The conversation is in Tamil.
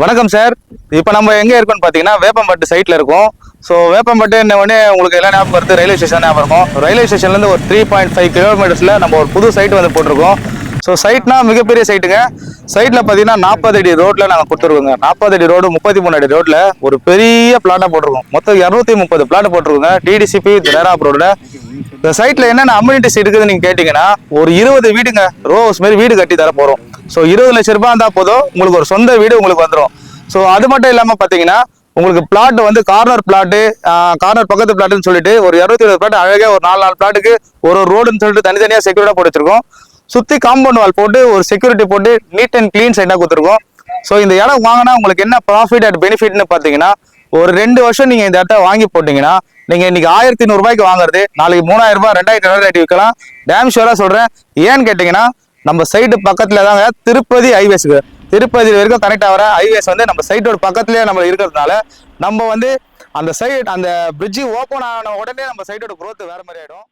வணக்கம் சார். இப்போ நம்ம எங்கே இருக்கோம்னு பார்த்தீங்கன்னா வேப்பம்பட்டு சைட்டில் இருக்கோம். ஸோ வேப்பம்பட்டு என்ன உடனே உங்களுக்கு எல்லாம் ஞாபகம் வருது. ரயில்வே ஸ்டேஷன் ஞாபகம் இருக்கும். ரயில்வே ஸ்டேஷன்லேருந்து ஒரு த்ரீ பாயிண்ட் ஃபைவ் கிலோமீட்டர்ஸில் நம்ம ஒரு புது சைட் வந்து போட்டிருக்கோம். ஸோ சைட்னா மிகப்பெரிய சைட்டுங்க சைட்டில் பார்த்தீங்கன்னா நாற்பது அடி ரோட்டில் நாங்கள் கொடுத்துருக்கோங்க. நாற்பது அடி ரோடு முப்பத்தி மூணு அடி ரோட்டில் ஒரு பெரிய பிளாட்டாக போட்டிருக்கோம். மொத்தம் இரநூத்தி முப்பது பிளாட் போட்டிருக்கோங்க. டிடிசிபி திரேராப் ரோடில் இந்த சைட்டில் என்னென்ன அம்யூனிட்டிஸ் இருக்குதுன்னு நீங்கள் கேட்டிங்கன்னா ஒரு இருபது வீடுங்க. ரோ ஹவுஸ் மாதிரி வீடு கட்டி தர போகிறோம் ஸோ இருபது லட்ச ரூபாய் இருந்தால் போதும். உங்களுக்கு ஒரு சொந்த வீடு உங்களுக்கு வந்துடும் ஸோ அது மட்டும் இல்லாமல் பார்த்தீங்கன்னா உங்களுக்கு பிளாட் வந்து கார்னர் பிளாட்டு கார்னர் பக்கத்து பிளாட்டுன்னு சொல்லிட்டு ஒரு இரநூத்தி இருபது பிளாட் அழகாக ஒரு நாலு நாலு பிளாட்டுக்கு ஒரு ஒரு ரோடுன்னு சொல்லிட்டு தனித்தனியாக செக்யூர்டாக போட்டு வச்சிருக்கோம். சுற்றி காம்பவுண்ட் வால் போட்டு ஒரு செக்யூரிட்டி போட்டு நீட் அண்ட் க்ளீன் சைடாக கொடுத்துருக்கோம். ஸோ இந்த இடம் வாங்கினா உங்களுக்கு என்ன ப்ராஃபிட் அண்ட் பெனிஃபிட்னு பார்த்தீங்கன்னா ஒரு ரெண்டு வருஷம் நீங்கள் இந்த இடத்த வாங்கி போட்டிங்கன்னா நீங்கள் இன்னைக்கு ஆயிரத்தி நூறுரூபாய்க்கு வாங்குறது நாளைக்கு மூணாயிரம் ரூபாய் ரெண்டாயிரத்தி ரெண்டாயிரத்தி விற்கலாம் டேம் ஷோராக சொல்கிறேன் ஏன்னு கேட்டிங்கன்னா நம்ம சைட்டு பக்கத்தில் தாங்க திருப்பதி ஹைவேஸுக்கு திருப்பதி வரைக்கும் கனெக்ட் ஆகிற ஹைவேஸ் வந்து நம்ம சைட்டோட பக்கத்துலேயே நம்ம இருக்கிறதுனால நம்ம வந்து அந்த சைட் அந்த பிரிட்ஜு ஓப்பன் ஆன உடனே நம்ம சைட்டோட க்ரோத் வேறு மாதிரி ஆகிடும்